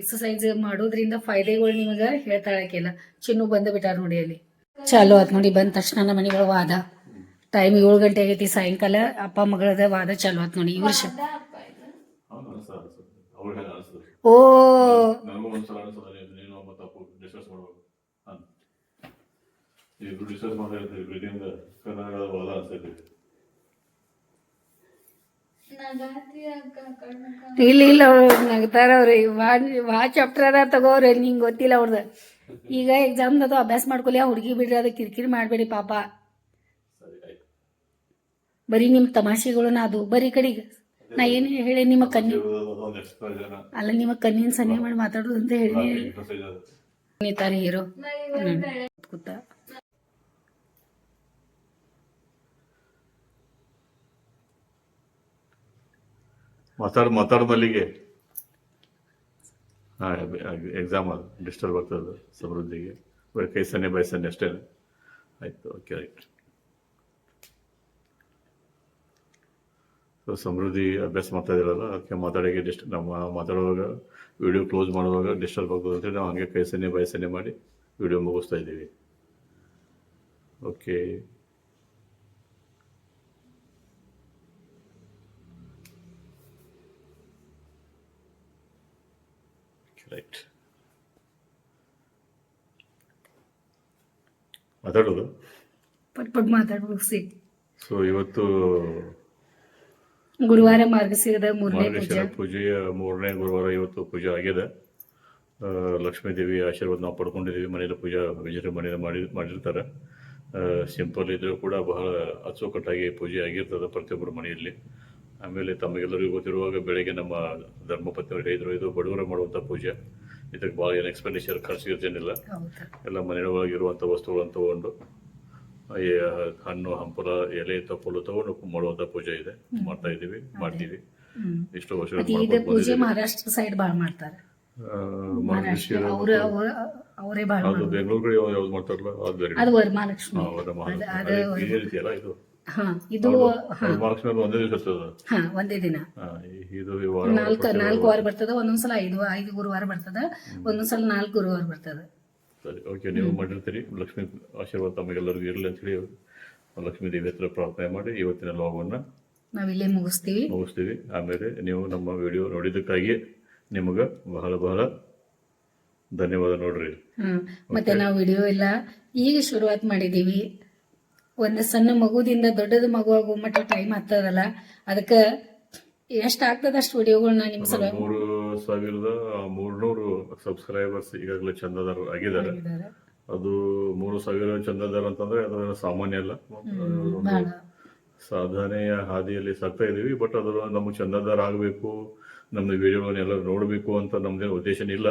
ಎಕ್ಸಸೈಸ್ ಮಾಡೋದ್ರಿಂದ ಫಾಯ್ದೆಗಳು ನಿಮಗೆ ಹೇಳ್ತಾಳಕ್ಕೆಲ್ಲ ಚಿನ್ನು ಬಂದು ಬಿಟ್ಟಾರ ನೋಡಿ ಅಲ್ಲಿ. ಚಾಲು ಆತ್ ನೋಡಿ, ಬಂದ ತಕ್ಷಣ ನಮ್ಮ ಮನೆಗಳ ವಾದ. ಟೈಮ್ ಏಳು ಗಂಟೆ ಆಗೈತಿ ಸಾಯಂಕಾಲ ಅಪ್ಪ ಮಗಳದ ವಾದ ಚಾಲು ಆತ್ ನೋಡಿ ಈ ವರ್ಷ. ಓ! ಇಲ್ಲ ಇಲ್ಲ ಅವ್ರು ನಗ್ತಾರ ಅವ್ರಿ. ವಾ ಚಾಪ್ಟರ್ ಅದ ತಗೋರಿ ನಿಂಗೆ ಗೊತ್ತಿಲ್ಲ ಅವ್ರದ್ದು ಈಗ ಎಕ್ಸಾಮ್ ಅದು ಅಭ್ಯಾಸ ಮಾಡ್ಕೊಲಿ ಆ ಹುಡುಗಿ ಬಿಡ್ರಿ ಅದು ಕಿರಿಕಿರಿ ಮಾಡಬೇಡಿ ಪಾಪ. ಬರೀ ನಿಮ್ಮ ತಮಾಷೆಗಳನ್ನ ಅದು. ಬರೀ ಕಡೆಗೆ. ನಾ ಏನು ಹೇಳಿ ನಿಮ್ಮ ಜನ ಅಲ್ಲ, ನಿಮ್ಮ ಕನ್ನಿನ ಸನ್ನೆ ಮಾಡಿ ಮಾತಾಡೋದು ಅಂತ ಹೇಳಿ. ಅದು ಹೀರೋ. ಕೂತ. ಮಾತಾಡ್, ಮಾತಾಡ ಮಲ್ಲಿಗೆ. ಹಾ ಎಕ್ಸಾಮ್ ಅದು. ಡಿಸ್ಟರ್ಬ್ ಆಗ್ತದೆ ಸಮೃದ್ಧಿಗೆ. ಬರೀ ಕೈ ಸನ್ನೆ ಬೈ ಸನ್ನೆ ಅಷ್ಟೇ ಆಯ್ತು ಓಕೆ ರೈಟ್ ಸೊ ಸಮೃದ್ಧಿ ಅಭ್ಯಾಸ ಮಾಡ್ತಾ ಇದ್ದಾರಲ್ಲ ಅದಕ್ಕೆ ಮಾತಾಡೋಕ್ಕೆ ಡಿಸ್ಟ್ ನಮ್ಮ ಮಾತಾಡುವಾಗ ವಿಡಿಯೋ ಕ್ಲೋಸ್ ಮಾಡುವಾಗ ಡಿಸ್ಟರ್ಬ್ ಆಗ್ಬೋದು ಅಂತೇಳಿ ನಾವು ಹಾಗೆ ಕೈ ಸನ್ನೆ ಬಾಯಿ ಸನ್ನೆ ಮಾಡಿ ವಿಡಿಯೋ ಮುಗಿಸ್ತಾ ಇದ್ದೀವಿ. ಓಕೆ ರೈಟ್ ಮಾತಾಡೋದು? ಪಟ್ ಪಟ್ ಮಾತಾಡ್ಬೇಕು ಸಿ ಸೊ ಇವತ್ತು ಗುರುವಾರ ಮಾರ್ಗಶಿರದ ಮೂರನೇ ಪೂಜೆ. ಪೂಜೆಯ ಮೂರನೇ ಗುರುವಾರ ಇವತ್ತು ಪೂಜೆ ಆಗಿದೆ. ಲಕ್ಷ್ಮೀ ದೇವಿ ಆಶೀರ್ವಾದ ನಾವು ಪಡ್ಕೊಂಡಿದ್ದೀವಿ. ಮನೆಯಲ್ಲಿ ಪೂಜೆ ವಿಜಯ ಮನೆಯಲ್ಲಿ ಮಾಡಿ ಮಾಡಿರ್ತಾರೆ. ಸಿಂಪಲ್ ಇದ್ರೂ ಕೂಡ ಬಹಳ ಅಚ್ಚುಕಟ್ಟಾಗಿ ಪೂಜೆ ಆಗಿರ್ತದೆ ಪ್ರತಿಯೊಬ್ಬರ ಮನೆಯಲ್ಲಿ. ಆಮೇಲೆ ತಮಗೆಲ್ಲರಿಗೂ ಗೊತ್ತಿರುವಾಗ ಬೆಳಗ್ಗೆ ನಮ್ಮ ಧರ್ಮಪತ್ನಿ ಅವರು ಹೇಳಿದ್ರು ಇದು ಬಡವರ ಮಾಡುವಂಥ ಪೂಜೆ. ಇದಕ್ಕೆ ಭಾಳ ಏನು ಎಕ್ಸ್ಪೆಂಡಿಚರ್ ಖರ್ಚು ಇರ್ತೇನಿಲ್ಲ ಎಲ್ಲ ಮನೆಯೊಳಗಿರುವಂಥ ವಸ್ತುಗಳನ್ನು ತಗೊಂಡು ಹಣ್ಣು ಹಂಪಲ ಎಲೆ ತಪ್ಪಲು ತಗೊಂಡು ಮಾಡುವಂತ ಪೂಜೆ ಇದೆ. ಮಾಡ್ತಾ ಇದೀವಿ ಮಾಡ್ತೀವಿ. ಇಷ್ಟು ವರ್ಷ ಪೂಜೆ ಮಹಾರಾಷ್ಟ್ರ ಸೈಡ್ ಬಾಳ್ ಮಾಡ್ತಾರೆ. ಅವ್ರ ಅದು ಬೆಂಗಳೂರು ಕಡೆ ಯಾವ್ದು ಮಾಡ್ತಾರಲ್ಲ ಅದು ಬೇರೆ ಅದು ವರಮಹಾಲಕ್ಷ್ಮಿ. ಇದು ಇದು. ಒಂದೇ ದಿವಸ ಹಾ ಒಂದೇ ದಿನ. ಹಾ, ಇದು ನಾಲ್ಕು ನಾಲ್ಕು ವಾರ ಬರ್ತದ ಒಂದೊಂದ್ಸಲ ಐದು ಐದು ಗುರುವಾರ ಬರ್ತದ ಒಂದೊಂದ್ಸಲ ನಾಲ್ಕು ಗುರುವಾರ ಬರ್ತದ. ಸರಿ ಓಕೆ ನೀವು ಮಾಡಿರ್ತೀರಿ. ಲಕ್ಷ್ಮೀ ಆಶೀರ್ವಾದ ತಮಗೆಲ್ಲರಿಗೂ ಇರಲಿ ಅಂತ ಹೇಳಿ ಲಕ್ಷ್ಮೀ ದೇವಿ ಹತ್ರ ಪ್ರಾರ್ಥನೆ ಮಾಡಿ ಇವತ್ತಿನ ಲಾಗವನ್ನು ನಾವಿಲ್ಲೇ ಮುಗಿಸ್ತೀವಿ. ಮುಗಿಸ್ತೀವಿ. ಆಮೇಲೆ ನೀವು ನಮ್ಮ ವಿಡಿಯೋ ನೋಡಿದ್ದಕ್ಕಾಗಿ ನಿಮಗೆ ಬಹಳ ಬಹಳ ಧನ್ಯವಾದ ನೋಡ್ರಿ. ಮತ್ತೆ ನಾವು ವಿಡಿಯೋ ಎಲ್ಲ ಈಗ ಶುರುವಾತ್ ಮಾಡಿದೀವಿ. ಒಂದು ಸಣ್ಣ ಮಗುದಿಂದ ದೊಡ್ಡದ ಮಗು ಆಗೋ ಮಟ್ಟ ಟೈಮ್ ಆಗ್ತದಲ್ಲ. ಅದಕ್ಕೆ ಎಷ್ಟು ಆಗ್ತದ ಅಷ್ಟು ವಿಡಿಯೋಗಳನ್ನ ನಿಮ್ಮ ಸಲುವಾಗಿ ಮೂರು ಸಾವಿರದ ಮೂರ್ನೂರು ಸಬ್ಸ್ಕ್ರೈಬರ್ಸ್ ಈಗಾಗಲೇ ಚಂದಾದಾರ ಆಗಿದ್ದಾರೆ. ಅದು ಮೂರು ಸಾವಿರ ಚಂದಾದಾರ ಅಂತಂದ್ರೆ ಅದು ಸಾಮಾನ್ಯ ಅಲ್ಲ. ಸಾಧನೆಯ ಹಾದಿಯಲ್ಲಿ ಸಾಕ್ತಾ ಇದೀವಿ ಬಟ್ ಅದರ ನಮ್ಮ ಚಂದಾದಾರ ಆಗಬೇಕು ನಮ್ಮ ವಿಡಿಯೋಗಳನ್ನೆಲ್ಲ ನೋಡಬೇಕು ಅಂತ ನಮ್ದೇನು ಉದ್ದೇಶ ಇಲ್ಲ.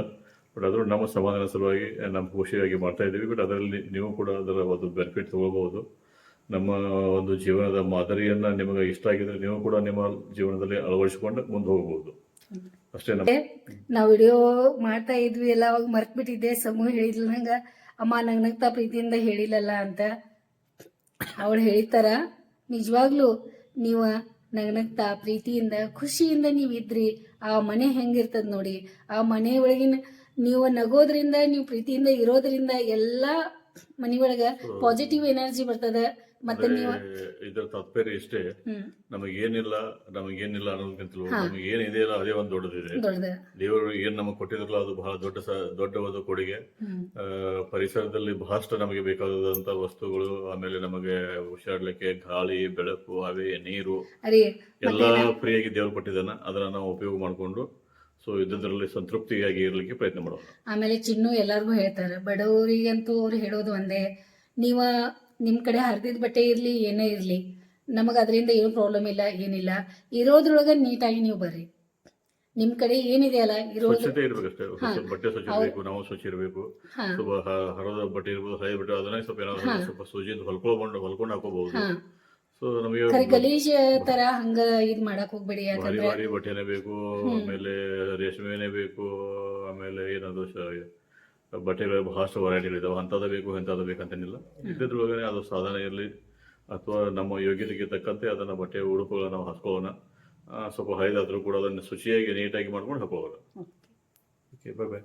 ಬಟ್ ಆದರೂ ನಮ್ಮ ಸಮಾಧಾನ ಸಲುವಾಗಿ ನಮ್ಮ ಖುಷಿಯಾಗಿ ಮಾಡ್ತಾ ಇದ್ದೀವಿ. ಬಟ್ ಅದರಲ್ಲಿ ನೀವು ಕೂಡ ಅದರ ಒಂದು ಬೆನಿಫಿಟ್ ತಗೋಬಹುದು ನಮ್ಮ ಒಂದು ಜೀವನದ ಮಾದರಿಯನ್ನ ನಿಮಗೆ ಇಷ್ಟ ಆಗಿದ್ರೆ ನೀವು ಕೂಡ ನಿಮ್ಮ ಜೀವನದಲ್ಲಿ ಅಳವಡಿಸಿಕೊಂಡು ಮುಂದೆ ಹೋಗಬಹುದು ಅಷ್ಟೇ ನಾವ್ ವಿಡಿಯೋ ಮಾಡ್ತಾ ಇದ್ವಿ ಎಲ್ಲ ಅವಾಗ ಮರ್ತ್ ಬಿಟ್ಟಿದ್ದೆ ಸಮೂಹ ಹೇಳಿದ್ಲ ನಂಗ ಅಮ್ಮ ನಂಗ್ ನಗ್ತಾ ಪ್ರೀತಿಯಿಂದ ಹೇಳಿಲ್ಲಲ್ಲ ಅಂತ. ಅವಳು ಹೇಳ್ತಾರ ನಿಜವಾಗ್ಲೂ ನೀವು ನಗ್ನಗ್ತಾ ಪ್ರೀತಿಯಿಂದ ಖುಷಿಯಿಂದ ನೀವು ಇದ್ರಿ. ಆ ಮನೆ ಹೆಂಗಿರ್ತದ ನೋಡಿ. ಆ ಮನೆ ಒಳಗಿನ ನೀವು ನಗೋದ್ರಿಂದ ನೀವು ಪ್ರೀತಿಯಿಂದ ಇರೋದ್ರಿಂದ ಎಲ್ಲಾ ಮನೆಯೊಳಗ ಪಾಸಿಟಿವ್ ಎನರ್ಜಿ ಬರ್ತದ. ಮತ್ತೆ ನೀವು ಇದರ ತಾತ್ಪರ್ಯ ಇಷ್ಟೇ. ಏನಿಲ್ಲ ನಮಗೇನಿಲ್ಲ ನಮಗೇನಿಲ್ಲ ಅನ್ನೋದಕ್ಕಿಂತಲೂ ನಮಗೆ ಏನಿದೆಯಲ್ಲ ಅದೇ ಒಂದು ದೊಡ್ಡದಿದೆ. ದೊಡ್ಡದ ದೇವರು ಏನ್ ನಮಗೆ ಕೊಟ್ಟಿದ್ರಲ್ಲ ಅದು ಬಹಳ ದೊಡ್ಡ ದೊಡ್ಡವಾದ ಕೊಡುಗೆ. ಪರಿಸರದಲ್ಲಿ ಬಹಳಷ್ಟು ನಮಗೆ ಬೇಕಾದಂತ ವಸ್ತುಗಳು ಆಮೇಲೆ ನಮಗೆ ಹುಷಾರ್ಲಿಕ್ಕೆ ಗಾಳಿ ಬೆಳಕು ಹವೆ ನೀರು. ಎಲ್ಲಾ ಫ್ರೀಯಾಗಿ ದೇವರು ಕೊಟ್ಟಿದ್ದಾನ ಅದನ್ನ ನಾವು ಉಪಯೋಗ ಮಾಡಿಕೊಂಡು ಸೊ ಇದ್ದದ್ರಲ್ಲಿ ಸಂತೃಪ್ತಿಯಾಗಿ ಇರ್ಲಿಕ್ಕೆ ಪ್ರಯತ್ನ ಮಾಡೋಣ. ಆಮೇಲೆ ಚಿನ್ನು ಎಲ್ಲರಿಗೂ ಹೇಳ್ತಾರೆ ಬಡವರಿಗಂತೂ ಅವ್ರು ಹೇಳೋದು ಒಂದೇ ನೀವ ನಿಮ್ ಕಡೆ ಹರಿದಿದ್ದ ಬಟ್ಟೆ ಇರ್ಲಿ ಏನೇ ಇರ್ಲಿ ನಮಗ ಅದರಿಂದ ಏನು ಪ್ರಾಬ್ಲಮ್ ಇಲ್ಲ ಏನಿಲ್ಲ. ಇರೋದ್ರೊಳಗ ನೀಟಾಗಿ ನೀವು ಬರ್ರಿ. ನಿಮ್ ಕಡೆ ಏನಿದೆಯಲ್ಲ ಇರೋದು ಸ್ವಚ್ಛತೆ ಇರ್ಬೇಕಷ್ಟೇ. ಬಟ್ಟೆ ಸ್ವಚ್ಛ ಇರಬೇಕು ನಾವು ಸ್ವಚ್ಛ ಇರಬೇಕು. ಸ್ವಲ್ಪ ಹರದ ಬಟ್ಟೆ ಇರ್ಬೋದು ಹಳೆ ಬಟ್ಟೆ ಅದನ್ನ ಸ್ವಲ್ಪ ಏನಾದ್ರು ಸ್ವಲ್ಪ ಸೂಜಿಯಿಂದ ಹೊಲ್ಕೊಂಡು ಹೊಲ್ಕೊಂಡು ಹಾಕೋಬಹುದು. ಖರೆ ಗಲೀಜ್ ತರ ಹಂಗ ಇದ್ ಮಾಡಕ್ ಹೋಗ್ಬೇಡಿ ಭಾರಿ ಬಟ್ಟೆನೇ ಬೇಕು ಆಮೇಲೆ ರೇಷ್ಮೆನೇ ಬೇಕು ಆಮೇಲೆ ಏನದು ಬಟ್ಟೆಗಳು ಬಹಳಷ್ಟು ವೆರೈಟಿಗಳಿದಾವೆ ಅಂಥದ್ದು ಬೇಕು ಇಂಥದ್ದು ಬೇಕಂತೇನಿಲ್ಲ ಇದ್ದಿದ್ರೊಳಗನೆ ಅದು ಸಾಧನೆ ಇರಲಿ. ಅಥವಾ ನಮ್ಮ ಯೋಗ್ಯತೆಗೆ ತಕ್ಕಂತೆ ಅದನ್ನು ಬಟ್ಟೆ ಉಡುಪುಗಳನ್ನ ನಾವು ಹಾಕೋಣ ಸ್ವಲ್ಪ ಹೈದಾದರೂ ಕೂಡ ಅದನ್ನು ಶುಚಿಯಾಗಿ ನೀಟಾಗಿ ಮಾಡ್ಕೊಂಡು ಹಾಕೋಣ ಓಕೆ ಬಾಯ್ ಬಾಯ್